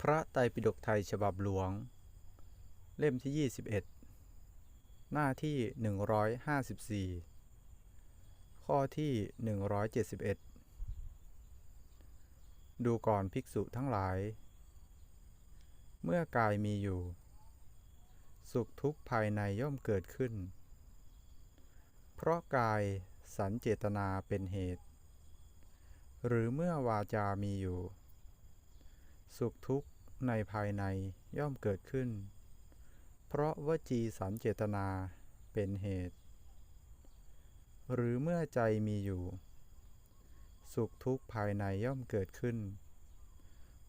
พระไตรปิฎกไทยฉบับหลวง เล่มที่ 21 หน้าที่ 154 ข้อที่ 171 ดูก่อนภิกษุทั้งหลาย เมื่อกายมีอยู่ สุขทุกข์ภายในย่อมเกิดขึ้น เพราะกายสันเจตนาเป็นเหตุ หรือเมื่อวาจามีอยู่ สุขทุกข์ในภายในย่อมเกิดขึ้น เพราะวจีสันเจตนาเป็นเหตุ หรือเมื่อใจมีอยู่ สุขทุกข์ภายในย่อมเกิดขึ้น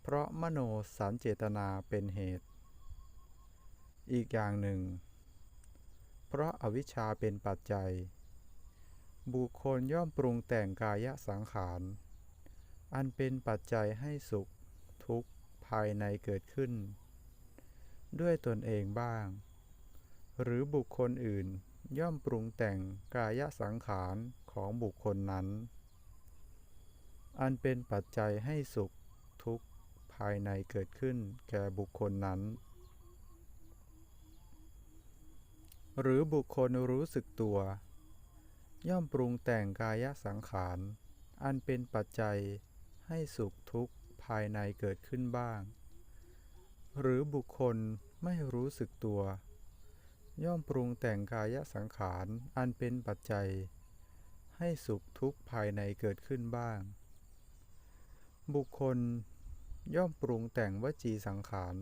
เพราะมโนสันเจตนาเป็นเหตุ อีกอย่างหนึ่ง เพราะอาวิชชาเป็นปัจจัย บุคคลย่อมปรุงแต่งกายสังขาร อันเป็นปัจจัยให้สุข ทุกข์ภายในเกิดขึ้น ด้วยตนเองบ้าง หรือบุคคลอื่นย่อมปรุงแต่งกายสังขารของบุคคลนั้น อันเป็นปัจจัยให้สุขทุกข์ภายในเกิดขึ้นแก่บุคคลนั้น หรือบุคคลรู้สึกตัว ย่อมปรุงแต่งกายสังขาร อันเป็นปัจจัยให้สุขทุกข์ ภายในเกิดขึ้นบ้าง หรือบุคคลไม่รู้สึกตัว ย่อมปรุงแต่งกายสังขารอันเป็นปัจจัย ให้สุขทุกข์ภายในเกิดขึ้นบ้าง บุคคลย่อมปรุงแต่งวจีสังขาร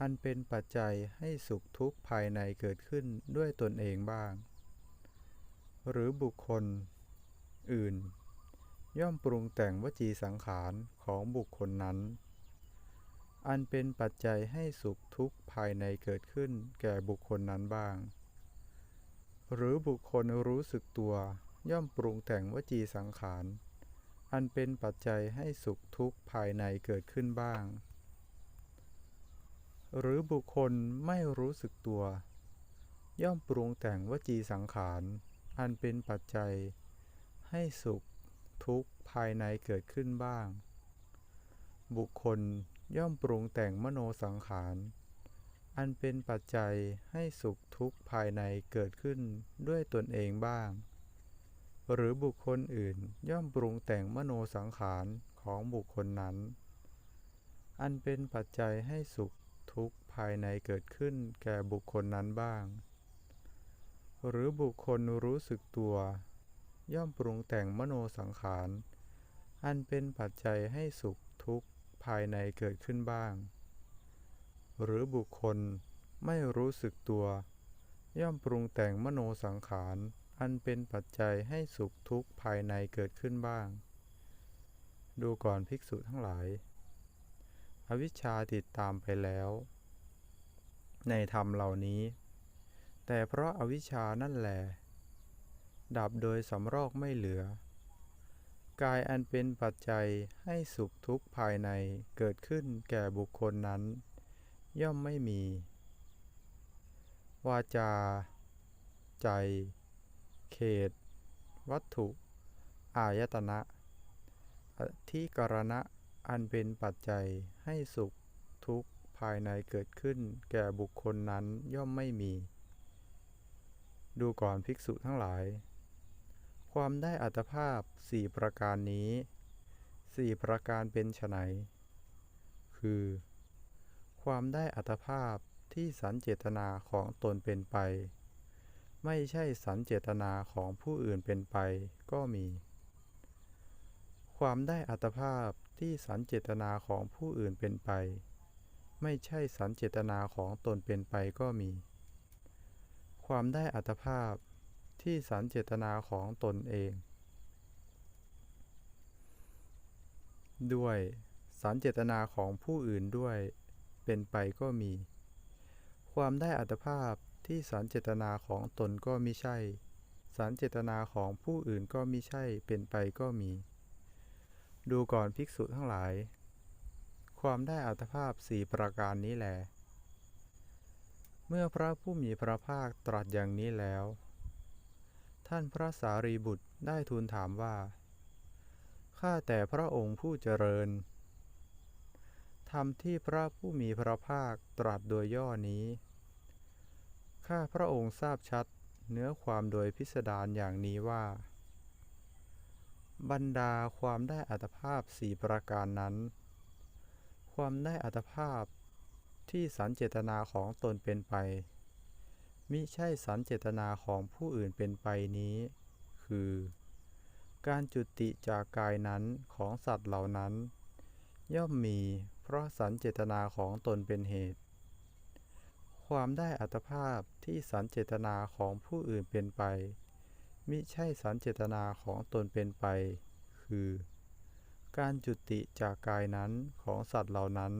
อันเป็นปัจจัยให้สุขทุกข์ภายในเกิดขึ้นด้วยตนเองบ้าง หรือบุคคลอื่น ย่อมปรุงแต่งวจีสังขารของบุคคลนั้น อันเป็นปัจจัยให้สุขทุกข์ภายในเกิดขึ้นแก่บุคคลนั้นบ้าง หรือบุคคลรู้สึกตัว ย่อมปรุงแต่งวจีสังขาร อันเป็นปัจจัยให้สุขทุกข์ภายในเกิดขึ้นบ้าง หรือบุคคลไม่รู้สึกตัว ย่อมปรุงแต่งวจีสังขาร อันเป็นปัจจัยให้สุขทุกข์ ภายในเกิดขึ้นบ้าง บุคคลย่อมปรุงแต่งมโนสังขาร อันเป็นปัจจัยให้สุขทุกข์ภายในเกิดขึ้นด้วยตนเองบ้าง หรือบุคคลอื่นย่อมปรุงแต่งมโนสังขารของบุคคลนั้น อันเป็นปัจจัยให้สุขทุกข์ภายในเกิดขึ้นแก่บุคคลนั้นบ้าง หรือบุคคลรู้สึกตัว ย่อมปรุงแต่งมโนสังขาร อันเป็นปัจจัยให้สุขทุกข์ภายในเกิดขึ้นบ้าง หรือบุคคลไม่รู้สึกตัว ย่อมปรุงแต่งมโนสังขาร อันเป็นปัจจัยให้สุขทุกข์ภายในเกิดขึ้นบ้าง ดูก่อนภิกษุทั้งหลาย อวิชชาติดตามไปแล้ว ในธรรมเหล่านี้ แต่เพราะอาวิชชานั่นแหลดับโดยสำรอกไม่เหลือ กายอันเป็นปัจจัยให้สุขทุกข์ภายในเกิดขึ้นแก่บุคคลนั้น ย่อมไม่มี วาจา ใจ เขต วัตถุ อายตนะอธิกรณะอันเป็นปัจจัยให้สุขทุกข์ภายในเกิดขึ้นแก่บุคคลนั้นย่อมไม่มี ดูก่อนภิกษุทั้งหลาย ความได้อัตภาพสี่ประการนี้สี่ประการเป็นไฉนคือ ความได้อัตภาพที่สันเจตนาของตนเป็นไป ไม่ใช่สันเจตนาของผู้อื่นเป็นไปก็มี ความได้อัตภาพที่สันเจตนาของผู้อื่นเป็นไป ไม่ใช่สันเจตนาของตนเป็นไปก็มี ความได้อัตภาพ ที่สันเจตนาของตนเอง ด้วยสันเจตนาของผู้อื่นด้วยเป็นไปก็มี ความได้อัตภาพที่สันเจตนาของตนก็มิใช่ สันเจตนาของผู้อื่นก็มิใช่เป็นไปก็มี ดูก่อนภิกษุทั้งหลาย ความได้อัตภาพสี่ประการนี้แหลเมื่อพระผู้มีพระภาคตรัสอย่างนี้แล้ว ท่านพระสารีบุตรได้ทูลถามว่า ข้าแต่พระองค์ผู้เจริญถรมที่พระผู้มีพระภาคตรัสโดยย่อนี้ ข้าพระองค์ทราบชัดเนื้อความโดยพิสดารอย่างนี้ว่า บรรดาความได้อัตภาพสี่ประการนั้น ความได้อัตภาพที่สันเจตนาของตนเป็นไป มิใช่สันเจตนาของผู้อื่นเป็นไปนี้ คือ การจุติจากกายนั้นของสัตว์เหล่านั้น ย่อมมีเพราะสันเจตนาของตนเป็นเหตุ ความได้อัตภาพที่สันเจตนาของผู้อื่นเป็นไป มิใช่สันเจตนาของตนเป็นไป คือ การจุติจากกายนั้นของสัตว์เหล่านั้น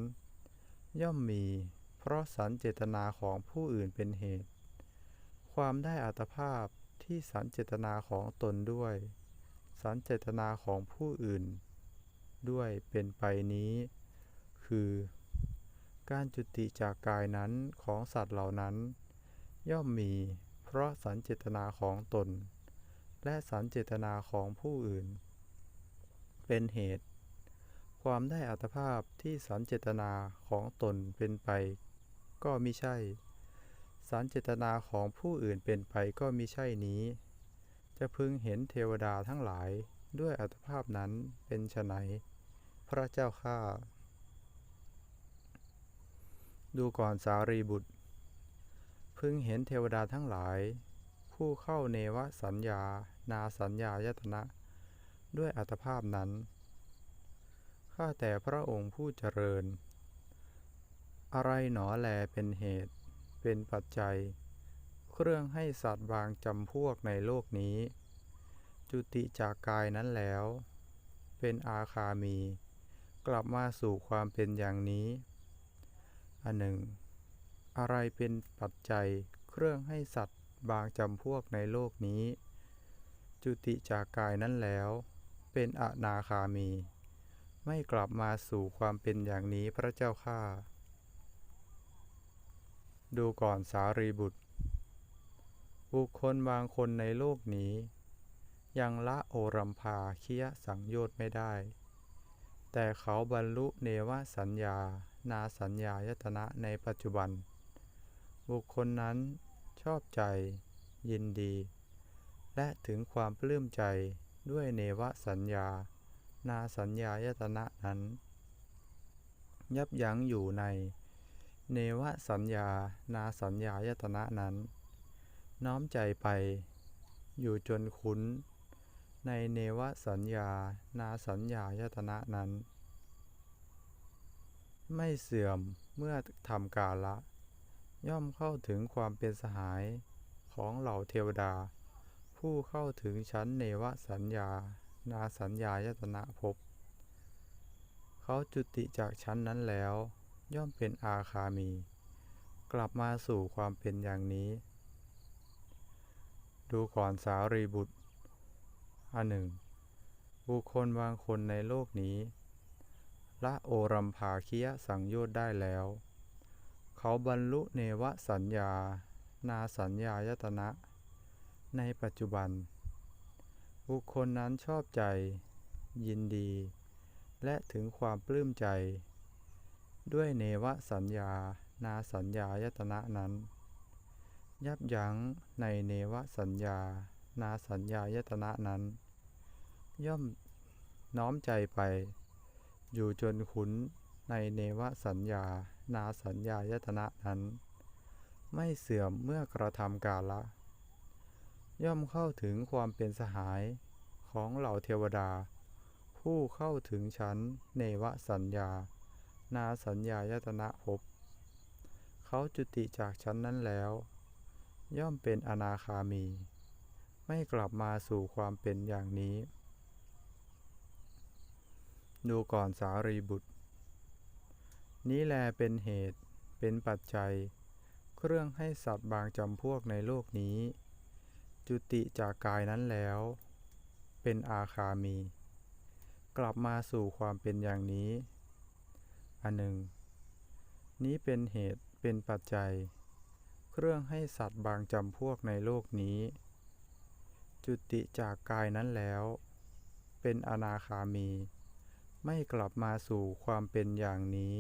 ย่อมมี เพราะสันเจตนาของผู้อื่นเป็นเหตุ ความได้อัตภาพที่สันเจตนาของตนด้วย สันเจตนาของผู้อื่น ด้วยเป็นไปนี้ คือ การจุติจากกายนั้นของสัตว์เหล่านั้น ย่อมมีเพราะสันเจตนาของตน และสันเจตนาของผู้อื่น เป็นเหตุ ความได้อัตภาพที่สันเจตนาของตนเป็นไป ก็มิใช่ สันเจตนาของผู้อื่นเป็นไปก็มิใช่นี้ จะพึงเห็นเทวดาทั้งหลายด้วยอัตภาพนั้นเป็นไฉนพระเจ้าข้าดูก่อนสารีบุตร พึงเห็นเทวดาทั้งหลาย ผู้เข้าเนวสัญญา นาสัญญายตนะ ด้วยอัตภาพนั้น ข้าแต่พระองค์ผู้เจริญ อะไรหนอแลเป็นเหตุ เป็นปัจจัย เครื่องให้สัตว์บางจำพวกในโลกนี้ จุติจากกายนั้นแล้ว เป็นอาคามี กลับมาสู่ความเป็นอย่างนี้อันหนึ่ง อะไรเป็นปัจจัยเครื่องให้สัตว์บางจำพวกในโลกนี้ จุติจากกายนั้นแล้ว เป็นอนาคามี ไม่กลับมาสู่ความเป็นอย่างนี้พระเจ้าข้า ดูก่อนสารีบุตร บุคคลบางคนในโลกนี้ ยังละโอรัมพาคียสังโยชน์ไม่ได้ แต่เขาบรรลุเนวสัญญา นาสัญญายตนะในปัจจุบัน บุคคลนั้นชอบใจ ยินดี และถึงความปลื้มใจด้วยเนวสัญญา นาสัญญายตนะนั้น ยับยั้งอยู่ใน เนวสัญญา นาสัญญายตนะนั้น น้อมใจไป อยู่จนคุ้น ในเนวสัญญา นาสัญญายตนะนั้น ไม่เสื่อมเมื่อทำกาละ ย่อมเข้าถึงความเป็นสหายของเหล่าเทวดา ผู้เข้าถึงชั้นเนวสัญญา นาสัญญายตนะภพเขาจุติจากชั้นนั้นแล้ว ย่อมเป็นอาคามี กลับมาสู่ความเป็นอย่างนี้ ดูก่อนสารีบุตรอันหนึ่ง บุคคลบางคนในโลกนี้ ละโอรัมภาคียสังโยชน์ได้แล้ว เขาบรรลุเนวสัญญา นาสัญญายตนะ ในปัจจุบัน บุคคลนั้นชอบใจ ยินดี และถึงความปลื้มใจ ด้วยเนวสัญญา นาสัญญายตนะนั้น ยับยั้งในเนวสัญญา นาสัญญายตนะนั้น ย่อมน้อมใจไป อยู่จนคุ้นในเนวสัญญา นาสัญญายตนะนั้น ไม่เสื่อมเมื่อกระทำกาละ ย่อมเข้าถึงความเป็นสหายของเหล่าเทวดา ผู้เข้าถึงชั้นเนวสัญญา นาสัญญายตนะภพเขาจุติจากชั้นนั้นแล้ว ย่อมเป็นอนาคามี ไม่กลับมาสู่ความเป็นอย่างนี้ ดูก่อนสารีบุตร นี้แลเป็นเหตุเป็นปัจจัย เครื่องให้สัตว์บางจำพวกในโลกนี้ จุติจากกายนั้นแล้ว เป็นอาคามี กลับมาสู่ความเป็นอย่างนี้ อันหนึ่ง นี้เป็นเหตุเป็นปัจจัย เครื่องให้สัตว์บางจำพวกในโลกนี้ จุติจากกายนั้นแล้ว เป็นอนาคามี ไม่กลับมาสู่ความเป็นอย่างนี้